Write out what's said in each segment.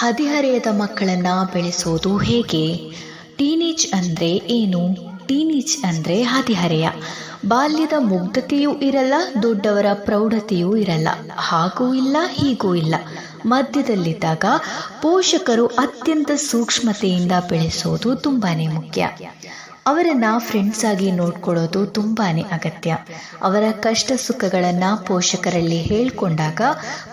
ಹದಿಹರೆಯದ ಮಕ್ಕಳನ್ನ ಬೆಳೆಸೋದು ಹೇಗೆ? ಟೀನೇಜ್ ಅಂದರೆ ಏನು? ಟೀನೇಜ್ ಅಂದರೆ ಹದಿಹರೆಯ. ಬಾಲ್ಯದ ಮುಗ್ಧತೆಯೂ ಇರಲ್ಲ, ದೊಡ್ಡವರ ಪ್ರೌಢತೆಯೂ ಇರಲ್ಲ. ಹಾಗೂ ಇಲ್ಲ, ಹೀಗೂ ಇಲ್ಲ. ಮಧ್ಯದಲ್ಲಿದ್ದಾಗ ಪೋಷಕರು ಅತ್ಯಂತ ಸೂಕ್ಷ್ಮತೆಯಿಂದ ಬೆಳೆಸೋದು ತುಂಬಾನೇ ಮುಖ್ಯ. ಅವರನ್ನ ಫ್ರೆಂಡ್ಸ್ ಆಗಿ ನೋಡ್ಕೊಳ್ಳೋದು ತುಂಬಾ ಅಗತ್ಯ. ಅವರ ಕಷ್ಟ ಸುಖಗಳನ್ನು ಪೋಷಕರಲ್ಲಿ ಹೇಳ್ಕೊಂಡಾಗ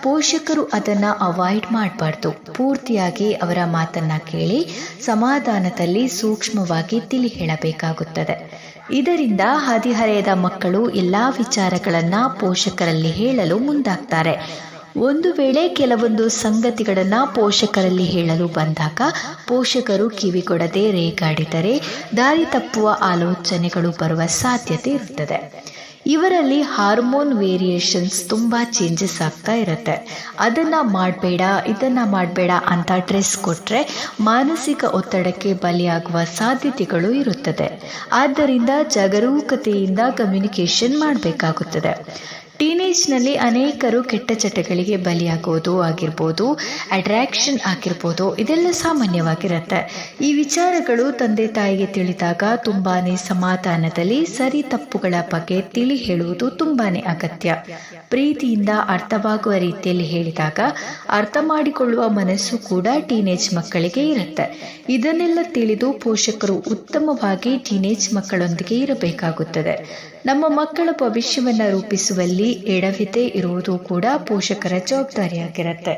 ಪೋಷಕರು ಅದನ್ನು ಅವಾಯ್ಡ್ ಮಾಡಬಾರ್ದು. ಪೂರ್ತಿಯಾಗಿ ಅವರ ಮಾತನ್ನು ಕೇಳಿ ಸಮಾಧಾನದಲ್ಲಿ ಸೂಕ್ಷ್ಮವಾಗಿ ತಿಳಿ ಹೇಳಬೇಕಾಗುತ್ತದೆ ಇದರಿಂದ ಹದಿಹರೆಯದ ಮಕ್ಕಳು ಎಲ್ಲ ವಿಚಾರಗಳನ್ನು ಪೋಷಕರಲ್ಲಿ ಹೇಳಲು ಮುಂದಾಗ್ತಾರೆ. ಒಂದು ವೇಳೆ ಕೆಲವೊಂದು ಸಂಗತಿಗಳನ್ನು ಪೋಷಕರಲ್ಲಿ ಹೇಳಲು ಬಂದಾಗ ಪೋಷಕರು ಕಿವಿಗೊಡದೆ ರೇಗಾಡಿದರೆ ದಾರಿ ತಪ್ಪುವ ಆಲೋಚನೆಗಳು ಬರುವ ಸಾಧ್ಯತೆ ಇರುತ್ತದೆ. ಇವರಲ್ಲಿ ಹಾರ್ಮೋನ್ ವೇರಿಯೇಷನ್ಸ್ ತುಂಬ ಚೇಂಜಸ್ ಆಗ್ತಾ ಇರುತ್ತೆ. ಅದನ್ನು ಮಾಡಬೇಡ, ಇದನ್ನು ಮಾಡಬೇಡ ಅಂತ ಡ್ರೆಸ್ ಕೊಟ್ಟರೆ ಮಾನಸಿಕ ಒತ್ತಡಕ್ಕೆ ಬಲಿಯಾಗುವ ಸಾಧ್ಯತೆಗಳು ಇರುತ್ತದೆ. ಆದ್ದರಿಂದ ಜಾಗರೂಕತೆಯಿಂದ ಕಮ್ಯುನಿಕೇಷನ್ ಮಾಡಬೇಕಾಗುತ್ತದೆ. ಟೀನೇಜ್ನಲ್ಲಿ ಅನೇಕರು ಕೆಟ್ಟ ಚಟಗಳಿಗೆ ಬಲಿಯಾಗೋದು ಆಗಿರ್ಬೋದು, ಅಟ್ರಾಕ್ಷನ್ ಆಗಿರ್ಬೋದು, ಇದೆಲ್ಲ ಸಾಮಾನ್ಯವಾಗಿರುತ್ತೆ. ಈ ವಿಚಾರಗಳು ತಂದೆ ತಾಯಿಗೆ ತಿಳಿದಾಗ ತುಂಬಾ ಸಮಾಧಾನದಲ್ಲಿ ಸರಿ ತಪ್ಪುಗಳ ಬಗ್ಗೆ ತಿಳಿ ಹೇಳುವುದು ತುಂಬಾ ಅಗತ್ಯ. ಪ್ರೀತಿಯಿಂದ ಅರ್ಥವಾಗುವ ರೀತಿಯಲ್ಲಿ ಹೇಳಿದಾಗ ಅರ್ಥ ಮಾಡಿಕೊಳ್ಳುವ ಮನಸ್ಸು ಕೂಡ ಟೀನೇಜ್ ಮಕ್ಕಳಿಗೆ ಇರುತ್ತೆ. ಇದನ್ನೆಲ್ಲ ತಿಳಿದು ಪೋಷಕರು ಉತ್ತಮವಾಗಿ ಟೀನೇಜ್ ಮಕ್ಕಳೊಂದಿಗೆ ಇರಬೇಕಾಗುತ್ತದೆ. ನಮ್ಮ ಮಕ್ಕಳ ಭವಿಷ್ಯವನ್ನು ರೂಪಿಸುವಲ್ಲಿ ಎಡವಿತೆ ಇರುವುದು ಕೂಡ ಪೋಷಕರ ಜವಾಬ್ದಾರಿಯಾಗಿರುತ್ತೆ.